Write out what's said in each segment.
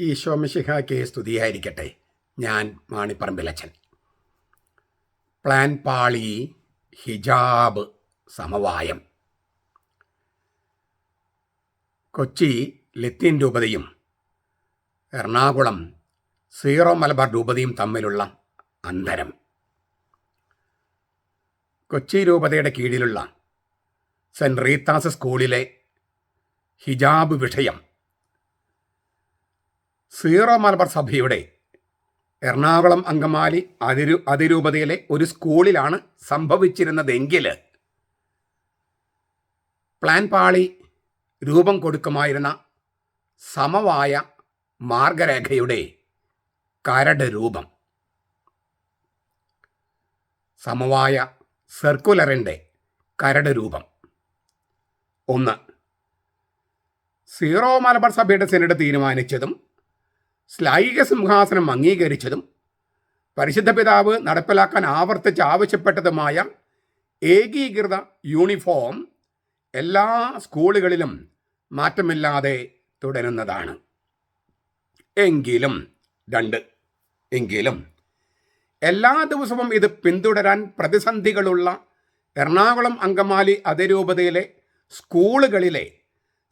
ഈശോമിശിഹായ്ക്ക് സ്തുതിയായിരിക്കട്ടെ. ഞാൻ മാണിപ്പറമ്പിലച്ചൻ പ്ലാൻ പാളി ഹിജാബ് സമവായം. കൊച്ചി ലത്തീൻ രൂപതയും എറണാകുളം സീറോ മലബാർ രൂപതയും തമ്മിലുള്ള അന്തരം. കൊച്ചി രൂപതയുടെ കീഴിലുള്ള സെന്റ് റീത്താസ് സ്കൂളിലെ ഹിജാബ് വിഷയം. സീറോ മലബാർ സഭയുടെ എറണാകുളം അങ്കമാലി അതിരു അതിരൂപതയിലെ ഒരു സ്കൂളിലാണ് സംഭവിച്ചിരുന്നതെങ്കിൽ പ്ലാൻ പാളി രൂപം കൊടുക്കുമായിരുന്ന സമവായ മാർഗരേഖയുടെ കരട് രൂപം. സമവായ സർക്കുലറിന്റെ കരട് രൂപം. ഒന്ന് സീറോ മലബാർ സഭയുടെ സെനറ്റ് തീരുമാനിച്ചതും ശ്ലൈക സിംഹാസനം അംഗീകരിച്ചതും പരിശുദ്ധ പിതാവ് നടപ്പിലാക്കാൻ ആവർത്തിച്ച് ആവശ്യപ്പെട്ടതുമായ ഏകീകൃത യൂണിഫോം എല്ലാ സ്കൂളുകളിലും മാറ്റമില്ലാതെ തുടരുന്നതാണ്. എങ്കിലും രണ്ട് എങ്കിലും എല്ലാ ദിവസവും ഇത് പിന്തുടരാൻ പ്രതിസന്ധികളുള്ള എറണാകുളം അങ്കമാലി അതിരൂപതയിലെ സ്കൂളുകളിലെ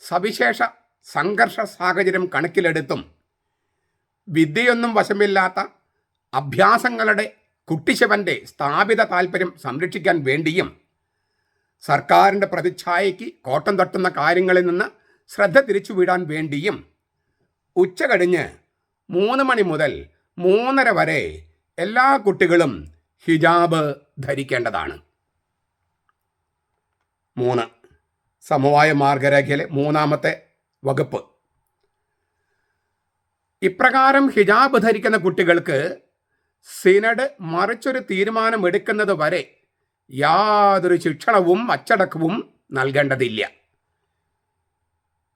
സവിശേഷ സംഘർഷ സാഹചര്യം കണക്കിലെടുത്തും വിദ്യയൊന്നും വശമില്ലാത്ത അഭ്യാസങ്ങളുടെ കുട്ടിശവന്റെ സ്ഥാപിത താൽപ്പര്യം സംരക്ഷിക്കാൻ വേണ്ടിയും സർക്കാരിന്റെ പ്രതിച്ഛായയ്ക്ക് കോട്ടം തട്ടുന്ന കാര്യങ്ങളിൽ നിന്ന് ശ്രദ്ധ തിരിച്ചുവിടാൻ വേണ്ടിയും ഉച്ച കഴിഞ്ഞ് മൂന്ന് മണി മുതൽ മൂന്നര വരെ എല്ലാ കുട്ടികളും ഹിജാബ് ധരിക്കേണ്ടതാണ്. മൂന്ന്. സമവായ മാർഗരേഖയിലെ മൂന്നാമത്തെ വകുപ്പ്. ഇപ്രകാരം ഹിജാബ് ധരിക്കുന്ന കുട്ടികൾക്ക് സിനഡ് മറിച്ചൊരു തീരുമാനം എടുക്കുന്നത് വരെ യാതൊരു ശിക്ഷണവും അച്ചടക്കവും നൽകേണ്ടതില്ല.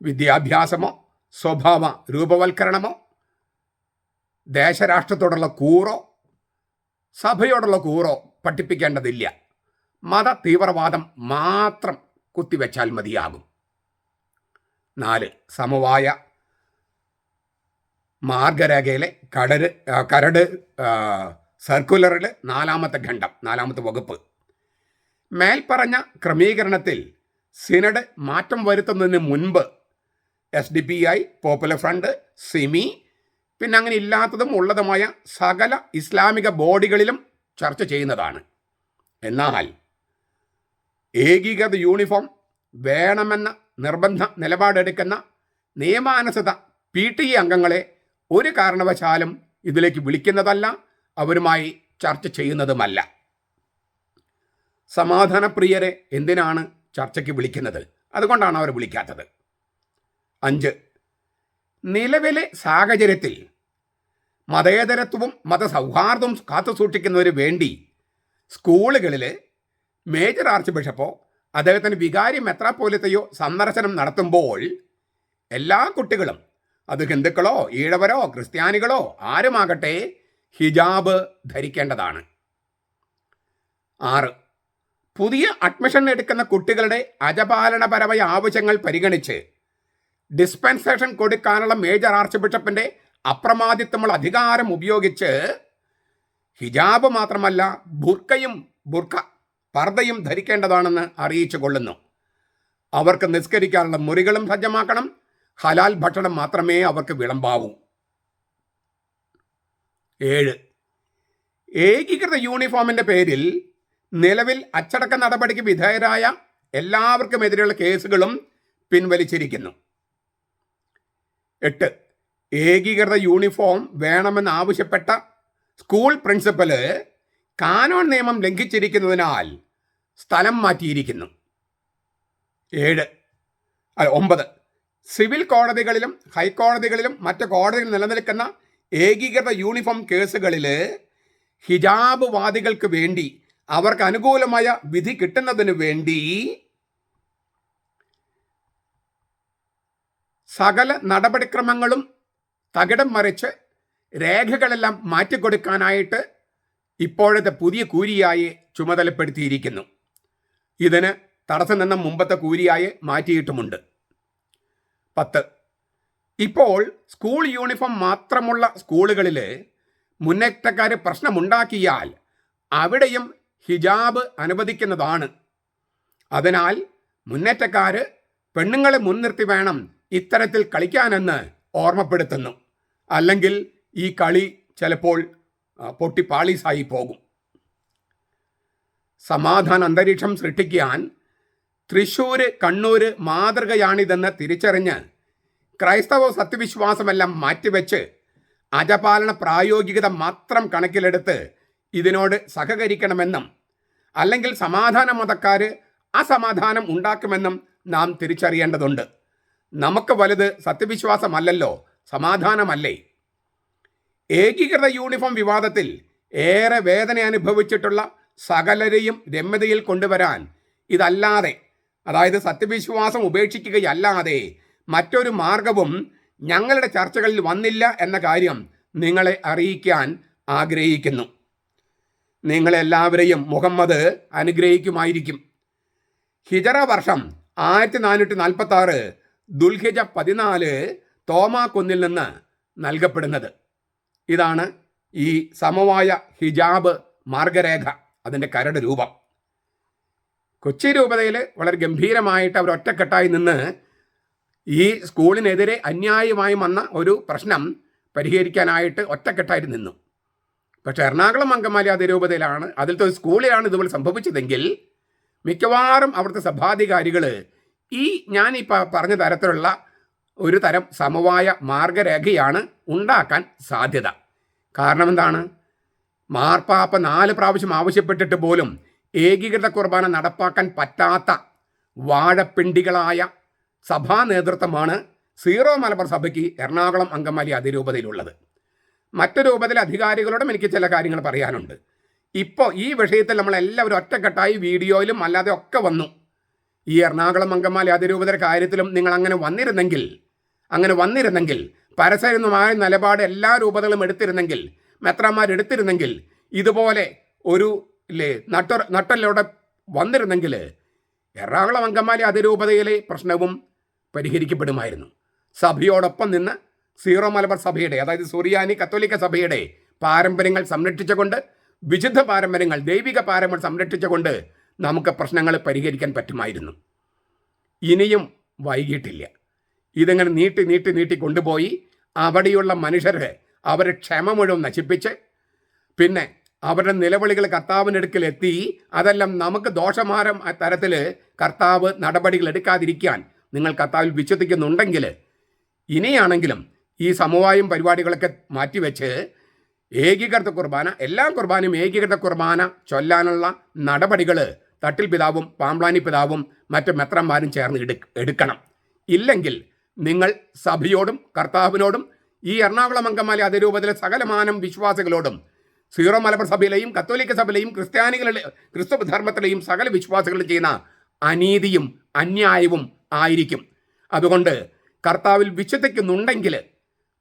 വിദ്യാഭ്യാസമോ സ്വഭാവ രൂപവൽക്കരണമോ ദേശരാഷ്ട്രത്തോടുള്ള കൂറോ സഭയോടുള്ള കൂറോ പഠിപ്പിക്കേണ്ടതില്ല. മത തീവ്രവാദം മാത്രം കുത്തിവെച്ചാൽ മതിയാകും. നാല് സമവായ മാർഗരേഖയിലെ കടര് കരട് സർക്കുലറിൽ നാലാമത്തെ ഖണ്ഡം നാലാമത്തെ വകുപ്പ്. മേൽപ്പറഞ്ഞ ക്രമീകരണത്തിൽ സിനഡ് മാറ്റം വരുത്തുന്നതിന് മുൻപ് S D P I popular front SIMI പിന്നെ അങ്ങനെ ഇല്ലാത്തതും ഉള്ളതുമായ സകല ഇസ്ലാമിക ബോഡികളിലും ചർച്ച ചെയ്യുന്നതാണ്. എന്നാൽ ഏകീകൃത യൂണിഫോം വേണമെന്ന നിർബന്ധ നിലപാടെടുക്കുന്ന നിയമാനുസൃത പി ടി അംഗങ്ങളെ ഒരു കാരണവശാലും ഇതിലേക്ക് വിളിക്കുന്നതല്ല അവരുമായി ചർച്ച ചെയ്യുന്നതുമല്ല. സമാധാനപ്രിയരെ എന്തിനാണ് ചർച്ചയ്ക്ക് വിളിക്കുന്നത്? അതുകൊണ്ടാണ് അവർ വിളിക്കാത്തത്. അഞ്ച്. നിലവിലെ സാഹചര്യത്തിൽ മതേതരത്വവും മതസൗഹാർദ്ദവും കാത്തു സൂക്ഷിക്കുന്നതിന് വേണ്ടി സ്കൂളുകളിൽ മേജർ ആർച്ച് ബിഷപ്പോ അദ്ദേഹത്തിന് വികാരി മെത്രാപ്പോലിത്തയോ സന്ദർശനം നടത്തുമ്പോൾ എല്ലാ കുട്ടികളും അത് ഹിന്ദുക്കളോ ഈഴവരോ ക്രിസ്ത്യാനികളോ ആരുമാകട്ടെ ഹിജാബ് ധരിക്കേണ്ടതാണ്. ആറ്. പുതിയ അഡ്മിഷൻ എടുക്കുന്ന കുട്ടികളുടെ അജപാലനപരമായ ആവശ്യങ്ങൾ പരിഗണിച്ച് ഡിസ്പെൻസേഷൻ കൊടുക്കാനുള്ള മേജർ ആർച്ച് ബിഷപ്പിന്റെ അപ്രമാദിത്വമുള്ള അധികാരം ഉപയോഗിച്ച് ഹിജാബ് മാത്രമല്ല ബുർക്കയും ബുർക്ക പർദ്ദയും ധരിക്കേണ്ടതാണെന്ന് അറിയിച്ചു കൊള്ളുന്നു. അവർക്ക് നിസ്കരിക്കാനുള്ള മുറികളും സജ്ജമാക്കണം. ഹലാൽ ഭക്ഷണം മാത്രമേ അവർക്ക് വിളമ്പാവൂ. ഏഴ്. ഏകീകൃത യൂണിഫോമിന്റെ പേരിൽ നിലവിൽ അച്ചടക്ക നടപടിക്ക് വിധേയരായ എല്ലാവർക്കുമെതിരെയുള്ള കേസുകളും പിൻവലിച്ചിരിക്കുന്നു. എട്ട്. ഏകീകൃത യൂണിഫോം വേണമെന്നാവശ്യപ്പെട്ട സ്കൂൾ പ്രിൻസിപ്പൽ കാനോൺ നിയമം ലംഘിച്ചിരിക്കുന്നതിനാൽ സ്ഥലം മാറ്റിയിരിക്കുന്നു. ഏഴ്. ഒമ്പത്. സിവിൽ കോടതികളിലും ഹൈക്കോടതികളിലും മറ്റ് കോടതികളിൽ നിലനിൽക്കുന്ന ഏകീകൃത യൂണിഫോം കേസുകളിൽ ഹിജാബ് വാദികൾക്ക് വേണ്ടി അവർക്ക് അനുകൂലമായ വിധി കിട്ടുന്നതിന് വേണ്ടി സകല നടപടിക്രമങ്ങളും തകിടം മറിച്ച് രേഖകളെല്ലാം മാറ്റിക്കൊടുക്കാനായിട്ട് ഇപ്പോഴത്തെ പുതിയ കൂരിയായി ചുമതലപ്പെടുത്തിയിരിക്കുന്നു. ഇതിന് തടസ്സം നിന്ന മുമ്പത്തെ കൂരിയായി മാറ്റിയിട്ടുമുണ്ട്. പത്ത്. ഇപ്പോൾ സ്കൂൾ യൂണിഫോം മാത്രമുള്ള സ്കൂളുകളിൽ മുന്നേറ്റക്കാർ പ്രശ്നമുണ്ടാക്കിയാൽ അവിടെയും ഹിജാബ് അനുവദിക്കുന്നതാണ്. അതിനാൽ മുന്നേറ്റക്കാർ പെണ്ണുങ്ങളെ മുൻനിർത്തി വേണം ഇത്തരത്തിൽ കളിക്കാനെന്ന് ഓർമ്മപ്പെടുത്തുന്നു. അല്ലെങ്കിൽ ഈ കളി ചിലപ്പോൾ പൊട്ടിപ്പാളീസായി പൊട്ടി പാളീസായി പോകും. സമാധാന അന്തരീക്ഷം സൃഷ്ടിക്കാൻ തൃശ്ശൂര് കണ്ണൂര് മാതൃകയാണിതെന്ന് തിരിച്ചറിഞ്ഞ് ക്രൈസ്തവ സത്യവിശ്വാസമെല്ലാം മാറ്റിവെച്ച് അജപാലന പ്രായോഗികത മാത്രം കണക്കിലെടുത്ത് ഇതിനോട് സഹകരിക്കണമെന്നും അല്ലെങ്കിൽ സമാധാന മതക്കാർ അസമാധാനം ഉണ്ടാക്കുമെന്നും നാം തിരിച്ചറിയേണ്ടതുണ്ട്. നമുക്ക് വലുത് സത്യവിശ്വാസമല്ലല്ലോ സമാധാനമല്ലേ? ഏകീകൃത യൂണിഫോം വിവാദത്തിൽ ഏറെ വേദന അനുഭവിച്ചിട്ടുള്ള സകലരെയും രമ്യതയിൽ കൊണ്ടുവരാൻ ഇതല്ലാതെ അതായത് സത്യവിശ്വാസം ഉപേക്ഷിക്കുകയല്ലാതെ മറ്റൊരു മാർഗവും ഞങ്ങളുടെ ചർച്ചകളിൽ വന്നില്ല എന്ന കാര്യം നിങ്ങളെ അറിയിക്കാൻ ആഗ്രഹിക്കുന്നു. നിങ്ങളെല്ലാവരെയും മുഹമ്മദ് അനുഗ്രഹിക്കുമായിരിക്കും. ഹിജറ വർഷം ആയിരത്തി നാനൂറ്റി നാൽപ്പത്തി ആറ് ദുൽഹിജ പതിനാല് തോമാ കുന്നിൽ നിന്ന് നൽകപ്പെടുന്നത്. ഇതാണ് ഈ സമവായ ഹിജാബ് മാർഗരേഖ അതിന്റെ കരട് രൂപം. കൊച്ചി രൂപതയിൽ വളരെ ഗംഭീരമായിട്ട് അവർ ഒറ്റക്കെട്ടായി നിന്ന് ഈ സ്കൂളിനെതിരെ അന്യായമായി വന്ന ഒരു പ്രശ്നം പരിഹരിക്കാനായിട്ട് ഒറ്റക്കെട്ടായിട്ട് നിന്നു. പക്ഷേ എറണാകുളം അങ്കമാലി അതിരൂപതയിലാണ് അതിലത്തെ ഒരു സ്കൂളിലാണ് ഇതുപോലെ സംഭവിച്ചതെങ്കിൽ മിക്കവാറും അവിടുത്തെ സഭാധികാരികൾ ഈ ഞാൻ ഈ പറഞ്ഞ തരത്തിലുള്ള ഒരു തരം സമവായ മാർഗരേഖയാണ് ഉണ്ടാക്കാൻ സാധ്യത. കാരണം എന്താണ്? മാർപ്പാപ്പ നാല് പ്രാവശ്യം ആവശ്യപ്പെട്ടിട്ട് പോലും ഏകീകൃത കുർബാന നടപ്പാക്കാൻ പറ്റാത്ത വാഴപ്പിണ്ടികളായ സഭാ നേതൃത്വമാണ് സീറോ മലബാർ സഭയ്ക്ക് എറണാകുളം അങ്കമാലി അതിരൂപതയിലുള്ളത്. മറ്റു രൂപത്തിലെ അധികാരികളോടും എനിക്ക് ചില കാര്യങ്ങൾ പറയാനുണ്ട്. ഇപ്പോൾ ഈ വിഷയത്തിൽ നമ്മളെല്ലാവരും ഒറ്റക്കെട്ടായി വീഡിയോയിലും അല്ലാതെ ഒക്കെ വന്നു. ഈ എറണാകുളം അങ്കമാലി അതിരൂപതയുടെ കാര്യത്തിലും നിങ്ങൾ അങ്ങനെ വന്നിരുന്നെങ്കിൽ അങ്ങനെ വന്നിരുന്നെങ്കിൽ പരസ്യമായ നിലപാട് എല്ലാ രൂപതകളും എടുത്തിരുന്നെങ്കിൽ മെത്രാന്മാർ എടുത്തിരുന്നെങ്കിൽ ഇതുപോലെ ഒരു ഇല്ലേ? നട്ട നട്ടല്ലോടെ വന്നിരുന്നെങ്കിൽ എറണാകുളം അങ്കമാലി അതിരൂപതയിലെ പ്രശ്നവും പരിഹരിക്കപ്പെടുമായിരുന്നു. സഭയോടൊപ്പം നിന്ന് സീറോ മലബാർ സഭയുടെ അതായത് സുറിയാനി കത്തോലിക്ക സഭയുടെ പാരമ്പര്യങ്ങൾ സംരക്ഷിച്ചുകൊണ്ട് വിശുദ്ധ പാരമ്പര്യങ്ങൾ ദൈവിക പാരമ്പര്യം സംരക്ഷിച്ചുകൊണ്ട് നമുക്ക് പ്രശ്നങ്ങൾ പരിഹരിക്കാൻ പറ്റുമായിരുന്നു. ഇനിയും വൈകിട്ടില്ല. ഇതിങ്ങനെ നീട്ടി നീട്ടി നീട്ടി കൊണ്ടുപോയി അവിടെയുള്ള മനുഷ്യരെ അവരെ ക്ഷമ മുഴുവൻ നശിപ്പിച്ച് പിന്നെ അവരുടെ നിലവിളികൾ അടുക്കൽ എത്തി. അതെല്ലാം നമുക്ക് ദോഷമാരം തരത്തിൽ കർത്താവ് നടപടികൾ എടുക്കാതിരിക്കാൻ നിങ്ങൾ കർത്താവിൽ വിശ്വസിക്കുന്നുണ്ടെങ്കിൽ ഇനിയാണെങ്കിലും ഈ സമവായം പരിപാടികളൊക്കെ മാറ്റിവെച്ച് ഏകീകൃത കുർബാന എല്ലാ കുർബാനയും ഏകീകൃത കുർബാന ചൊല്ലാനുള്ള നടപടികൾ തട്ടിൽ പിതാവും പാമ്പ്ലാനി പിതാവും മറ്റ് മെത്രന്മാരും ചേർന്ന് എടു എടുക്കണം. ഇല്ലെങ്കിൽ നിങ്ങൾ സഭയോടും കർത്താവിനോടും ഈ എറണാകുളം അങ്കമാലി അതിരൂപത്തിലെ സകലമാനം വിശ്വാസികളോടും സീറോ മലബാർ സഭയിലെയും കത്തോലിക്ക സഭയിലെയും ക്രിസ്ത്യാനികളുടെ ക്രിസ്തു ധർമ്മത്തിലെയും സകല വിശ്വാസികളും ചെയ്യുന്ന അനീതിയും അന്യായവും ആയിരിക്കും. അതുകൊണ്ട് കർത്താവിൽ വിശ്വസിക്കുന്നുണ്ടെങ്കിൽ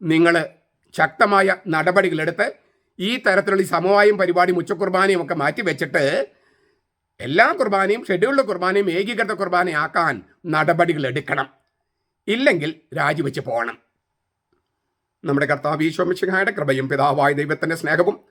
നിങ്ങൾ ശക്തമായ നടപടികളെടുത്ത് ഈ തരത്തിലുള്ള ഈ സമവായം പരിപാടി ഉച്ചക്കുർബാനയും ഒക്കെ മാറ്റി വെച്ചിട്ട് എല്ലാ കുർബാനയും ഷെഡ്യൂൾഡ് കുർബാനയും ഏകീകൃത കുർബാനയാക്കാൻ നടപടികൾ എടുക്കണം. ഇല്ലെങ്കിൽ രാജിവെച്ച് പോകണം. നമ്മുടെ കർത്താവ് ഈശോമിശിഹായുടെ കൃപയും പിതാവായ ദൈവത്തിന്റെ സ്നേഹവും